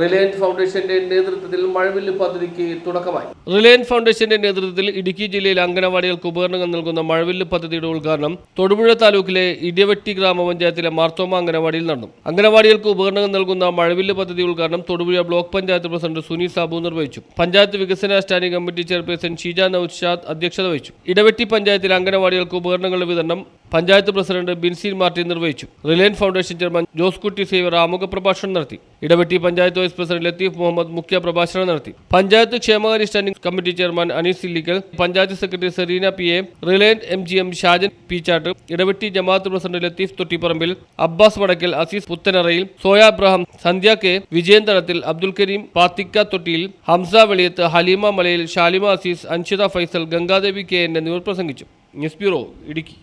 Reliance ഫൗണ്ടേഷന്റെ നേതൃത്വത്തിൽ മഴവില്ല് പദ്ധതിക്ക് തുടക്കമായി. റിലയൻസ് ഫൗണ്ടേഷന്റെ നേതൃത്വത്തിൽ ഇടുക്കി ജില്ലയിൽ അംഗനവാടികൾക്ക് ഉപകരണങ്ങൾ നൽകുന്ന മഴവില്ല് പദ്ധതിയുടെ ഉദ്ഘാടനം തൊടുപുഴ താലൂക്കിലെ ഇടിയവെട്ടി ഗ്രാമപഞ്ചായത്തിലെ മാർത്തോമ അംഗനവാടിയിൽ നടന്നു. അംഗനവാടികൾക്ക് ഉപകരണങ്ങൾ നൽകുന്ന മഴവില്ല് പദ്ധതി ഉദ്ഘാടനം തൊടുപുഴ ബ്ലോക്ക് പഞ്ചായത്ത് പ്രസിഡന്റ് സുനി സാബു നിർവഹിച്ചു. പഞ്ചായത്ത് വികസന standing committee chairperson Sheeja Naushad അധ്യക്ഷത വഹിച്ചു. ഇടവെട്ടി പഞ്ചായത്തിലെ അംഗനവാടികൾക്ക് ഉപകരണങ്ങളുടെ വിതരണം പഞ്ചായത്ത് പ്രസിഡന്റ് ബിൻസീൻ മാർട്ടിൻ നിർവഹിച്ചു. Reliance Foundation chairman Jose Kutty Xavier ആമുഖ പ്രഭാഷണം നടത്തി. ഇടവെട്ടി പഞ്ചായത്ത് വൈസ് പ്രസിഡന്റ് ലത്തീഫ് മുഹമ്മദ് മുഖ്യ പ്രഭാഷണം നടത്തി. പഞ്ചായത്ത് ക്ഷേമകാര്യ standing committee chairman Anees Illikkal panchayat secretary Sereena P A Reliance M G M Shajan Peechattu Edavetty Jamaath president Latheef തൊട്ടിപ്പറമ്പിൽ Abbas Vadakkal Azeez Puthanarayil Soya Abraham Sandhya K Vijayan തടത്തിൽ അബ്ദുൽ കരീം പാത്തിക്ക തൊട്ടിയിൽ ഹംസ വെളിയത്ത് ഹലീമ മലയിൽ ഷാലിമ അസീസ് അൻഷിത ഫൈസൽ ഗംഗാദേവി കെ എന്നിവർ പ്രസംഗിച്ചു. News bureau Idukki.